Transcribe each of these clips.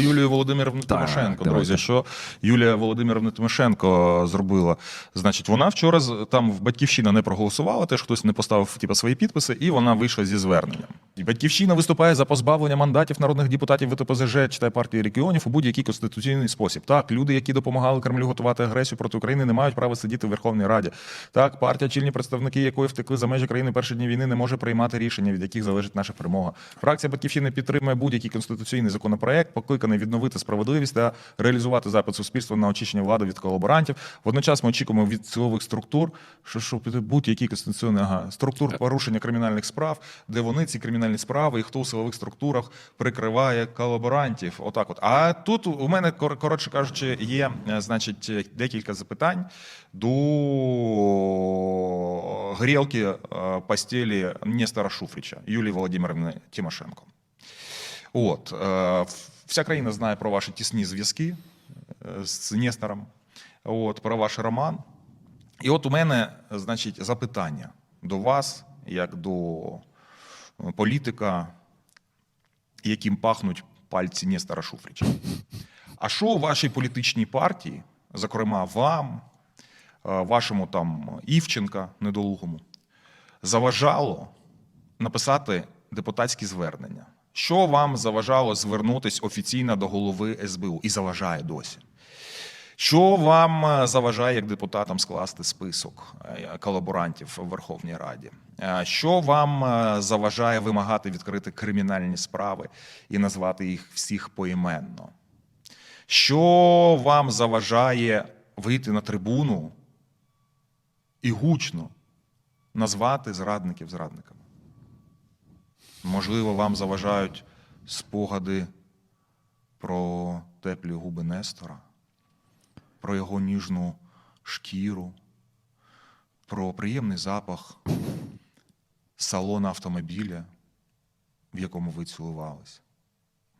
Юлію Володимирівну Так, Тимошенко, давайте. друзі, що Юлія Володимирівна Тимошенко зробила. Значить, вона вчора там в Батьківщина не проголосувала, теж хтось не поставив типу, свої підписи, і вона вийшла зі зверненням. Батьківщина виступає за позбавлення мандатів народних депутатів ВТПЗЖ, читає партії регіонів у будь-який конституційний спосіб. Так, люди, які допомагали Кремлю готувати агресію проти України, не мають права сидіти в Верховній Раді. Так, партія, чільні представники якої втекли за межі країни перші дні війни, не може приймати рішення, від яких залежить наша перемога. Фракція Батьківщини підтримує будь-який конституційний законопроект, покликаний відновити справедливість та реалізувати запит суспільства на очищення влади від колаборантів. Водночас ми очікуємо від силових структур, що, що будь-які конституційні ага, структур порушення кримінальних справ, де вони ці кримінальні справи і хто у силових структурах прикриває колаборантів. Отак, от. А тут у мене коротше кажучи, є е, значить декілька запитань до грілки е, постелі Нестора Шуфрича, Юлії Володимирівни Тимошенко. От, е, вся країна знає про ваші тісні зв'язки е, з Нестором, от, про ваш роман. І от у мене, значить, запитання до вас, як до е, політика, яким пахнуть пальці Нестора Шуфрича. А що у вашій політичній партії, зокрема вам, е, вашому там Івченка недолугому, заважало написати депутатські звернення? Що вам заважало звернутися офіційно до голови СБУ і заважає досі? Що вам е, заважає як депутатам скласти список е, колаборантів в Верховній Раді? Е, Що вам заважає вимагати відкрити кримінальні справи і назвати їх всіх поіменно? Що вам заважає вийти на трибуну і гучно назвати зрадників зрадниками? Можливо, вам заважають спогади про теплі губи Нестора, про його ніжну шкіру, про приємний запах салона автомобіля, в якому ви цілувались.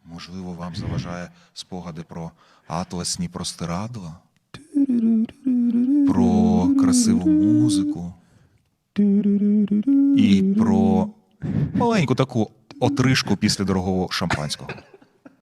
Можливо, вам заважає спогади про атласні простирадла, про красиву музику і про маленьку таку отрижку після дорогого шампанського.